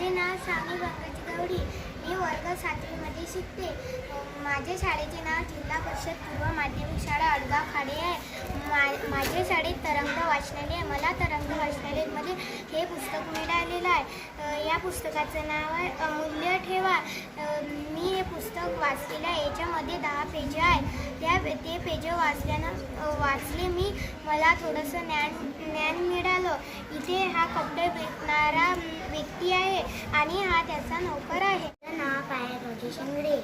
माझे नाव स्वामी गंगाजी गवडी मी वर्ग सातवीमध्ये शिकते. माझ्या शाळेचे नाव जिल्हा परिषद पूर्व माध्यमिक शाळा अडगाव खाडे आहे. मा माझ्या शाळेत तरंग वाचनालय आहे. मला तरंग वाचनालयमध्ये हे पुस्तक मिळालेलं आहे. या पुस्तकाचं नाव आहे अमूल्य ठेवा. मी हे पुस्तक वाचलेलं आहे. याच्यामध्ये दहा पेज आहे ते पेज वाचल्यानं वाचले मी. मला थोडंसं ज्ञान ज्ञान मिळालं. इथे हा कपडे विकणारा व्यक्ती आहे आणि हा त्याचा नोकर आहे. नाव आहे रोजी शिंगडे.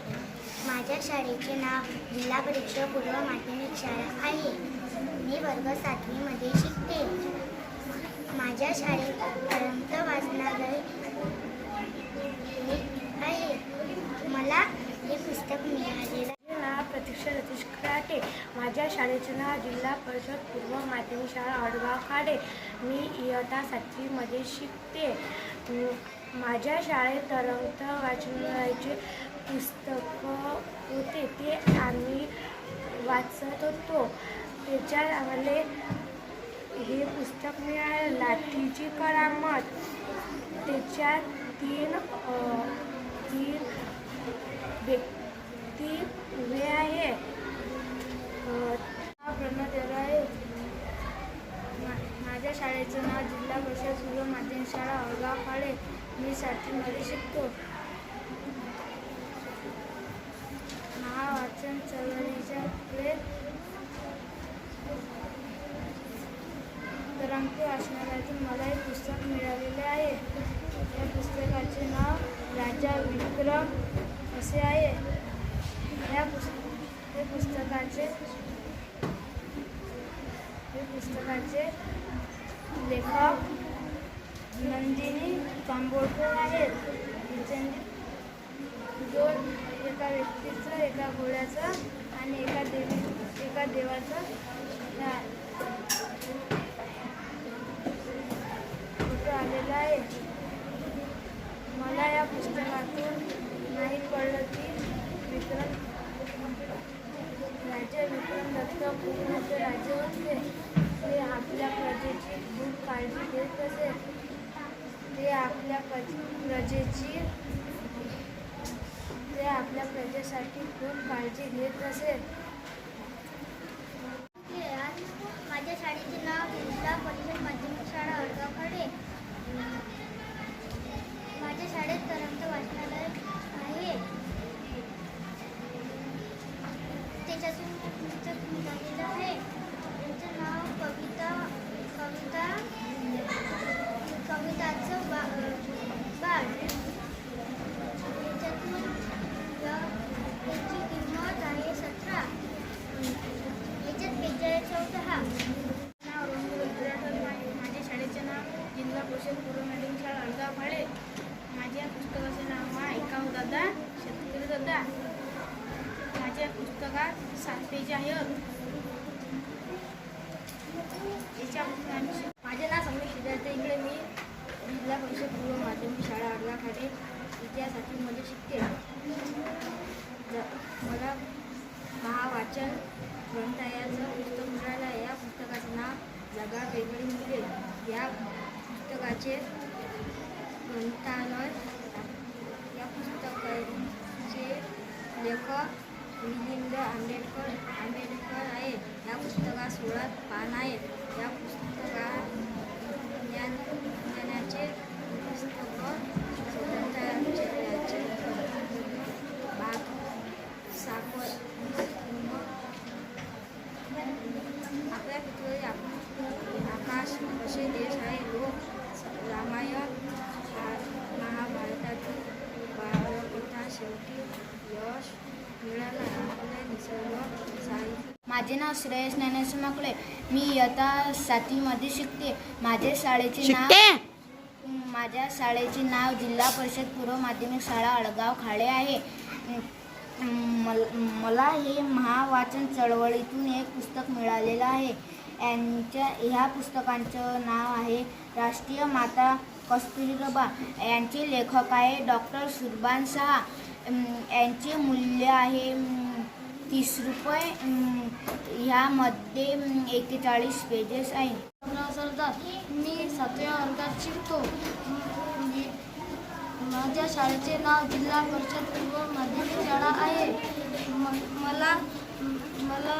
माझ्या शाळेचे नाव जिल्हा परीक्षा पूर्व माध्यमिक शाळा आहे. मी वर्ग सातवीमध्ये शिकते माझ्या शाळेत पर्यंत वाचनालय आहे मला हे पुस्तक मिळालेलं माझे नाव प्रतीक्षा रतीश खराटे शाळेचे जिल्हा परिषद पूर्व माध्यमिक शाळा अडगाव खाडे मी इयत्ता सातवीमध्ये शिकते. माझ्या शाळेत तरंग वाचनाचे पुस्तकं होते ते आम्ही वाचत होतो. त्याच्यात आम्हाला हे पुस्तक मिळालं लाठीची करामत. त्याच्यात तीन तीन व्यक्ती उभे आहे प्रणव देवरा आहे मा- माझ्या शाळेचं नाव जिल्हा परिषद पूर्व माध्यमिक शाळा अळगाव फाळे मी सातवीमध्ये शिकतो. महावाचन चळवळीच्या वेळेत तरंगते वाचनालयातून मला एक पुस्तक मिळालेले आहे. या पुस्तकाचे नाव राजा विक्रम असे आहे. या पुस्त हे पुस्तकाचे हे पुस्तकाचे लेखक नंदिनी कांबोडकर आहेत. त्यांनी दोन एका व्यक्तीचं एका घोड्याचं आणि एका देवी एका देवाचं फोटो आलेला आहे. मला या पुस्तकातून नाही पडलं की विक्रम राज्य विक्रम दत्त पूर्णचे मोठे राजे होते ते आपल्या प्रजेची खूप काळजी घेत असे. ते आपल्या प्रजेची ते आपल्या प्रजेसाठी खूप काळजी घेत असे. सात पेज माझे नाव समीर सिद्धार्थ इकडे मी जिल्हा परिषद पूर्व माध्यमिक शाळा अडगाव इतिहासातील इतिहासातील शिकते. ज- मला महावाचन ग्रंथालयाचं पुस्तक मिळालं आहे या पुस्तकाचं नाव जगा वेगळी मुले या पुस्तकाचे ग्रंथालय या पुस्तकाचे लेखक मिलिंद आंबेडकर आंबेडकर आहे. या पुस्तकात सोळा पान आहेत. या पुस्तकात ज्ञान ज्ञानाचे पुस्तक श्रेयस ज्ञानेश्वर माकुळे. मी इयत्ता सातवीमध्ये शिकते. माझ्या शाळेचे नाव माझ्या शाळेचे नाव जिल्हा परिषद पूर्व माध्यमिक शाळा अडगाव खाडे आहे. मल मला हे महावाचन चळवळीतून एक पुस्तक मिळालेलं आहे. यांच्या ह्या पुस्तकांचं नाव आहे राष्ट्रीय माता कस्तुरीबा यांचे लेखक आहे डॉक्टर सुरबान शहा. यांचे मूल्य आहे तीस रुपये ह्यामध्ये एकेचाळीस पेजेस आहे सरदार मी सातव्या वर्गात शिकतो. माझ्या शाळेचे नाव जिल्हा परिषद पूर्व माध्यमिक शाळा आहे. मला मला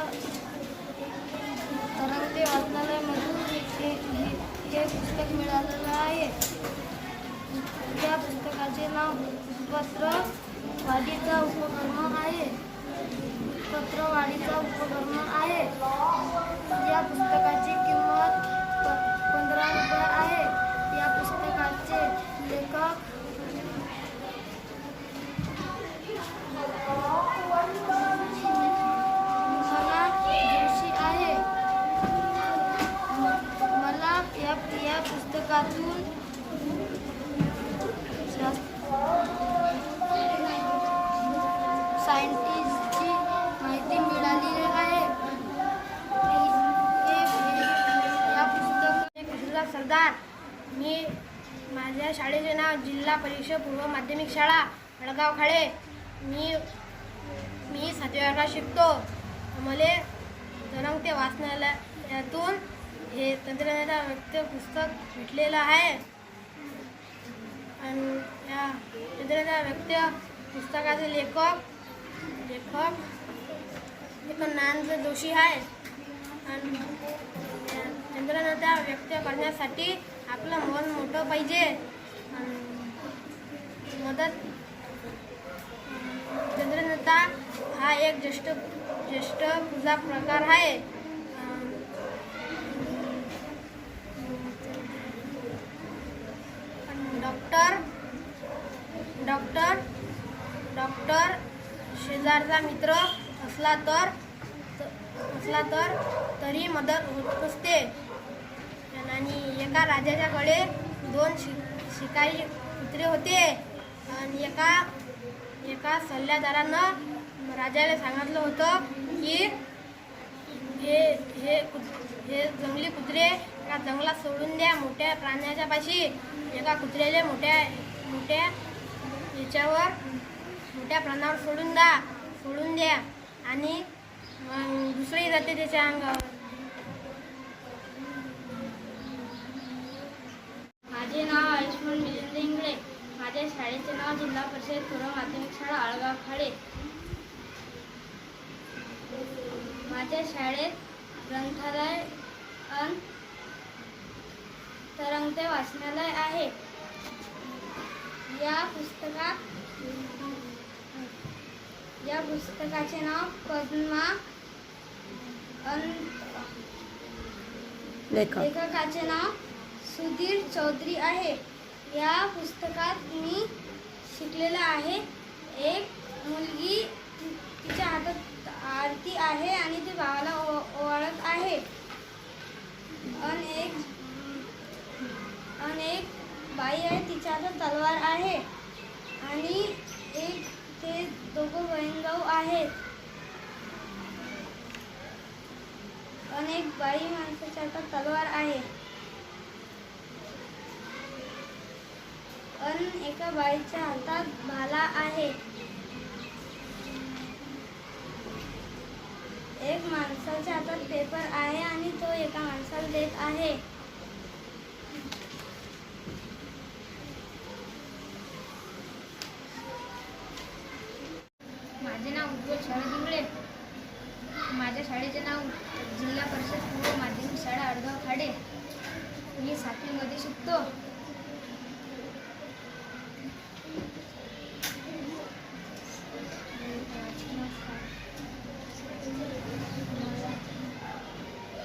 तरंगते वाचनालयामधून हे हे पुस्तक मिळालेलं आहे. या पुस्तकाचे नाव पत्र वादीचा उपक्रम आहे. पत्रवाढीचा उपक्रम आहे. या पुस्तकाची किंमत प- पंधरा रुपये आहे. या पुस्तकाचे लेखक सरदार. मी माझ्या शाळेचे नाव जिल्हा परिषद पूर्व माध्यमिक शाळा अडगाव खाडे. मी मी सातव्या वर्गात शिकतो. मला तरंग ते वाचनालयातून हे तंत्रज्ञानाचा व्यक्त पुस्तक भेटलेलं आहे. आणि या तंत्रज्ञान व्यक्त पुस्तकाचे लेखक लेखक लेखक नानज जोशी आहे. आणि चंद्रनता व्यक्त करण्यासाठी आपलं मन मोठं पाहिजे. मदत चंद्रनता हा एक ज्येष्ठ ज्येष्ठ पूजा प्रकार आहे. डॉक्टर डॉक्टर डॉक्टर शेजारचा मित्र असला तर असला तर तरी मदत होत असते. एका राजाच्याकडे दोन शि शिकारी कुत्रे होते आणि एका एका सल्लागारानं राजाला सांगितलं होतं की हे हे हे जंगली कुत्रे एका जंगलात सोडून द्या मोठ्या प्राण्याच्या पाशी. एका कुत्र्याला मोठ्या मोठ्या याच्यावर मोठ्या प्राण्यावर सोडून द्या सोडून द्या. आणि दुसरी जाते त्याच्या अंगावर माझे नाव आयुष्मान मिलिंद इंगळे माझ्या शाळेचे नाव जिल्हा परिषद पूर्व माध्यमिक शाळा आळगाव खाडे माझ्या शाळेत ग्रंथालय अन तरंगते वाचनालय आहे. या पुस्तकात या पुस्तकाचे नाव पद्मा अन लेखकाचे नाव सुधीर चौधरी आहे. या पुस्तकात मी शिकलेलं आहे. एक मुलगी तिच्या हातात आरती आहे आणि ती भावाला ओ- ओवाळत आहे. अन एक अन एक बाई आहे तिच्या हातात तलवार आहे. आणि एक ते दोघं बहीण आहेत. अन एक बाई माणसाच्या हातात तलवार आहे. अन एका बाईच्या हातात भाला आहे. एक माणसाच्या हातात पेपर आहे आणि तो एका माणसाला देत आहे. माझे नाव उज्ज्वल शरद इंगळे. माझ्या शाळेचे नाव जिल्हा परिषद पूर्व माध्यमिक शाळा अडगाव खाडे. मी सातवीमध्ये शिकतो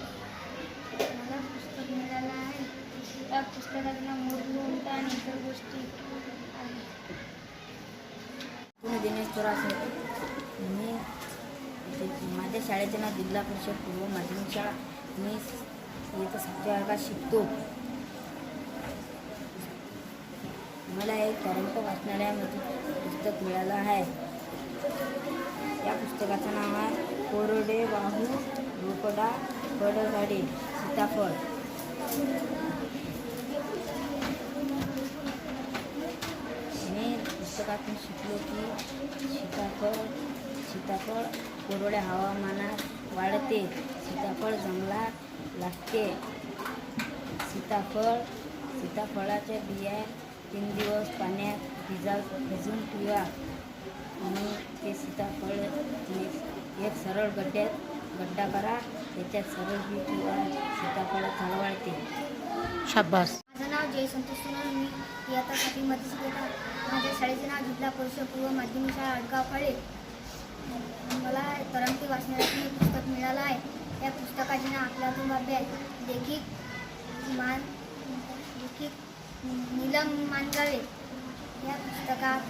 मला पुस्तक मिळालं आहे त्या पुस्तकाचं नाव मोठी उंटा आणि इतर गोष्टी आहेत मी दिनेश थोरासे मी माझ्या शाळेचे नाव जिल्हा परिषद पूर्व माध्यमिक शाळा. मी इथं सातव्या वर्गात शिकतो मला एक तरंग वाचनालयामध्ये पुस्तक मिळालं आहे. या पुस्तकाचं नाव आहे कोरडे बाहू रोकडा फळझाडे सीताफळ मी पुस्तकातून शिकलो की सीताफळ सीताफळ कोरड्या हवामानात वाढते सीताफळ जंगलात लागते. सीताफळ सीताफळाच्या बिया तीन दिवस पाण्यात भिजा भिजून ठेवा आणि ते सीताफळ एक सरळ गड्ड्यात गड्डा करा त्याच्यात सरळ बी ठेवा सीताफळ चळवळते शाबास. माझं नाव जय संतोष सोनल मी इयत्ता सातवीमध्ये शिकत आहे माझ्या शाळेचे नाव जिल्हा परिषद पूर्व माध्यमिक शाळा अडगाव फाळे मला तरंगती वाचण्यासाठी एक पुस्तक मिळालं आहे. त्या पुस्तकाचे नाव आपल्यातून बाबी आहे. लेखिक मान लेखिक नीलम मानगावे. या पुस्तकात